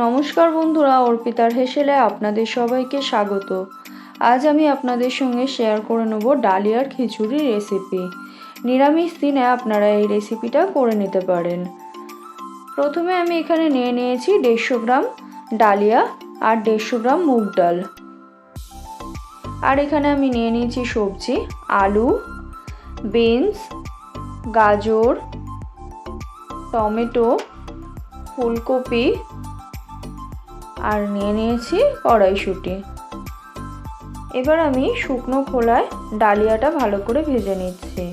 নমস্কার বন্ধুরা, অর্পিতার হেসেলে আপনাদের সবাইকে স্বাগত। আজ আমি আপনাদের সঙ্গে শেয়ার করে নেব ডালিয়ার খিচুড়ি রেসিপি নিরামিষ দিনে আপনারা এই রেসিপিটা করে নিতে পারেন। প্রথমে আমি এখানে নিয়ে নিয়েছি দেড়শো গ্রাম ডালিয়া আর দেড়শো গ্রাম মুগ ডাল। আর এখানে আমি নিয়ে নিয়েছি সবজি, আলু বিনস গাজর, টমেটো, ফুলকপি আর নিয়ে নিয়েছি কড়াইশুঁটি। এবার আমি শুকনো খোলায় ডালিয়াটা ভালো করে ভেজে নিচ্ছি।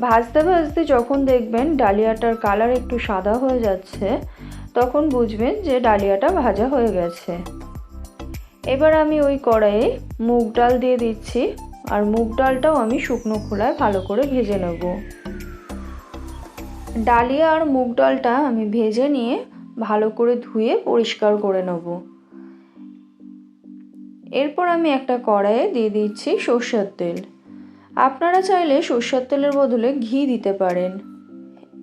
ভাজতে ভাজতে যখন দেখবেন ডালিয়াটার কালার একটু সাদা হয়ে যাচ্ছে, তখন বুঝবেন যে ডালিয়াটা ভাজা হয়ে গেছে। এবার আমি ওই কড়াইয়ে মুগ ডাল দিয়ে দিচ্ছি, আর মুগ ডালটাও আমি শুকনো খোলায় ভালো করে ভেজে নেব। ডালিয়া আর মুগ ডালটা আমি ভেজে নিয়ে ভালো করে ধুয়ে পরিষ্কার করে নেব। এরপর আমি একটা কড়াইয়ে দিয়ে দিচ্ছি সর্ষের তেল। আপনারা চাইলে সর্ষের তেলের বদলে ঘি দিতে পারেন।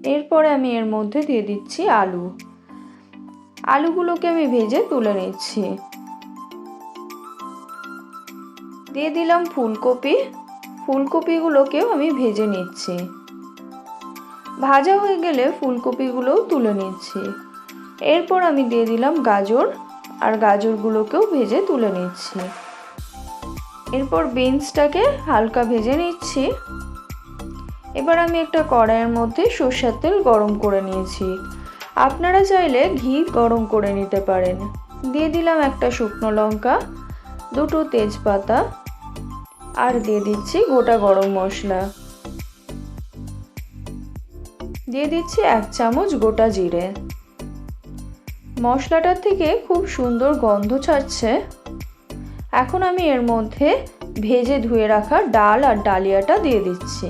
এরপরে আমি এর মধ্যে দিয়ে দিচ্ছি আলু। আলুগুলোকে আমি ভেজে তুলে নিচ্ছি। দিয়ে দিলাম ফুলকপি। ফুলকপিগুলোকেও আমি ভেজে নিচ্ছি। ভাজা হয়ে গেলে ফুলকপিগুলোও তুলে নিচ্ছি। এরপর আমি দিয়ে দিলাম গাজর আর গাজরগুলোকেও ভেজে তুলে নিচ্ছি। এরপর বিনসটাকে হালকা ভেজে নিচ্ছি। এবার আমি একটা কড়াইয়ের মধ্যে সর্ষের তেল গরম করে নিয়েছি। আপনারা চাইলে ঘি গরম করে নিতে পারেন। দিয়ে দিলাম একটা শুকনো লঙ্কা, দুটো তেজপাতা আর দিয়ে দিচ্ছি গোটা গরম মশলা। দিয়ে দিচ্ছি এক চামচ গোটা জিরে। মশলাটার থেকে খুব সুন্দর গন্ধ ছাড়ছে। এখন আমি এর মধ্যে ভেজে ধুয়ে রাখা ডাল আর ডালিয়াটা দিয়ে দিচ্ছি।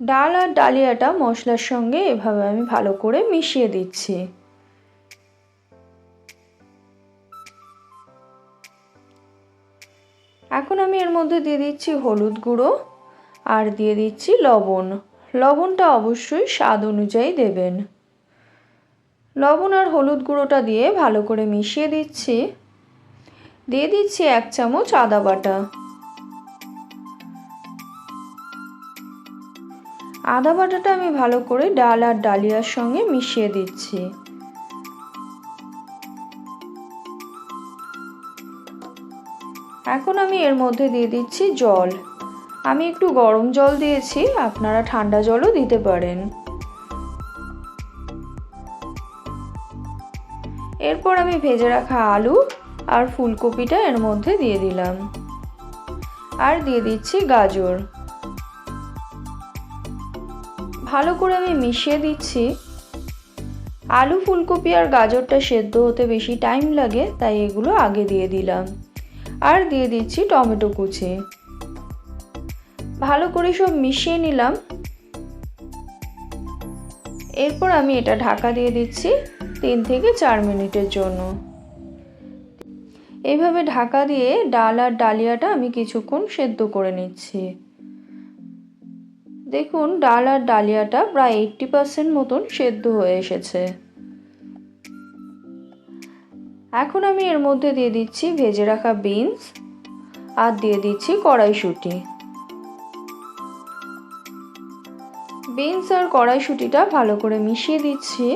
ডাল আর ডালিয়াটা মশলার সঙ্গে এভাবে আমি ভালো করে মিশিয়ে দিচ্ছি। এখন আমি এর মধ্যে দিয়ে দিচ্ছি হলুদ গুঁড়ো আর দিয়ে দিচ্ছি লবণ। লবণটা অবশ্যই স্বাদ অনুযায়ী দেবেন। লবণ আর হলুদ গুঁড়োটা দিয়ে ভালো করে মিশিয়ে দিচ্ছি। দিয়ে দিচ্ছি এক চামচ আদা বাটা। আদা বাটাটা আমি ভালো করে ডাল আর ডালিয়ার সঙ্গে মিশিয়ে দিচ্ছি। এখন আমি এর মধ্যে দিয়ে দিচ্ছি জল। আমি একটু গরম জল দিয়েছি, আপনারা ঠান্ডা জলও দিতে পারেন। এরপর আমি ভেজে রাখা আলু আর ফুলকপিটা এর মধ্যে দিয়ে দিলাম। আর দিয়ে দিচ্ছি গাজর। ভালো করে আমি মিশিয়ে দিচ্ছি। আলু, ফুলকপি আর গাজরটা সেদ্ধ হতে বেশি টাইম লাগে, তাই এগুলো আগে দিয়ে দিলাম। আর দিয়ে দিচ্ছি টমেটো কুচি। ভালো করে সব মিশিয়ে নিলাম। এরপর আমি এটা ঢাকা দিয়ে দিচ্ছি তিন থেকে চার মিনিটের জন্য। এইভাবে ঢাকা দিয়ে ডাল আর ডালিয়াটা আমি কিছুক্ষণ সেদ্ধ করে নিচ্ছি। দেখুন, ডাল আর ডালিয়াটা প্রায় এইটটি পার্সেন্ট মতন সেদ্ধ হয়ে এসেছে। এখন আমি এর মধ্যে দিয়ে দিচ্ছি ভেজে রাখা বিনস আর দিয়ে দিচ্ছি কড়াইশুঁটি। বিনস আর কড়াইশুঁটিটা ভালো করে মিশিয়ে দিচ্ছি।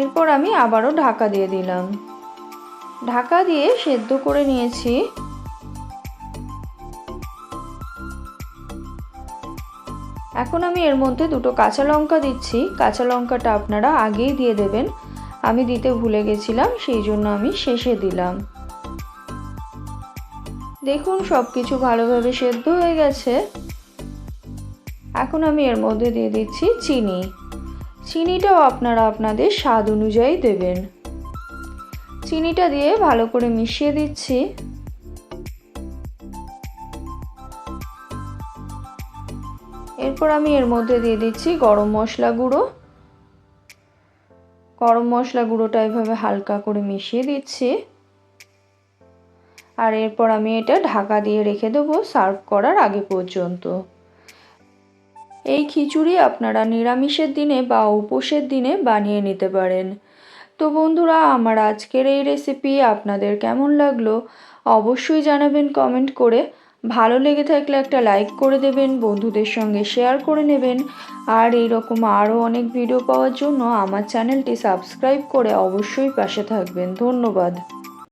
এরপর আমি আবারও ঢাকা দিয়ে দিলাম। ঢাকা দিয়ে সেদ্ধ করে নিয়েছি। এখন আমি এর মধ্যে দুটো কাঁচা লঙ্কা দিচ্ছি। কাঁচা লঙ্কাটা আপনারা আগেই দিয়ে দেবেন। আমি দিতে ভুলে গেছিলাম, সেই জন্য আমি শেষে দিলাম। দেখুন সব কিছু ভালোভাবে সেদ্ধ হয়ে গেছে। এখন আমি এর মধ্যে দিয়ে দিচ্ছি চিনি। চিনিটাও আপনারা আপনাদের স্বাদ অনুযায়ী দেবেন। চিনিটা দিয়ে ভালো করে মিশিয়ে দিচ্ছি। এরপর আমি এর মধ্যে দিয়ে দিচ্ছি গরম মশলা গুঁড়ো। গরম মশলা গুঁড়োটা এভাবে হালকা করে মিশিয়ে দিচ্ছি। আর এরপর আমি এটা ঢাকা দিয়ে রেখে দেবো সার্ভ করার আগে পর্যন্ত। এই খিচুড়ি আপনারা নিরামিষের দিনে বা উপোসের দিনে বানিয়ে নিতে পারেন। তো বন্ধুরা, আমার আজকের এই রেসিপি আপনাদের কেমন লাগল অবশ্যই জানাবেন কমেন্ট করে। ভালো লেগে থাকলে একটা লাইক করে দেবেন, বন্ধুদের সঙ্গে শেয়ার করে নেবেন। আর এইরকম আরও অনেক ভিডিও পাওয়ার জন্য আমার চ্যানেলটি সাবস্ক্রাইব করে অবশ্যই পাশে থাকবেন। ধন্যবাদ।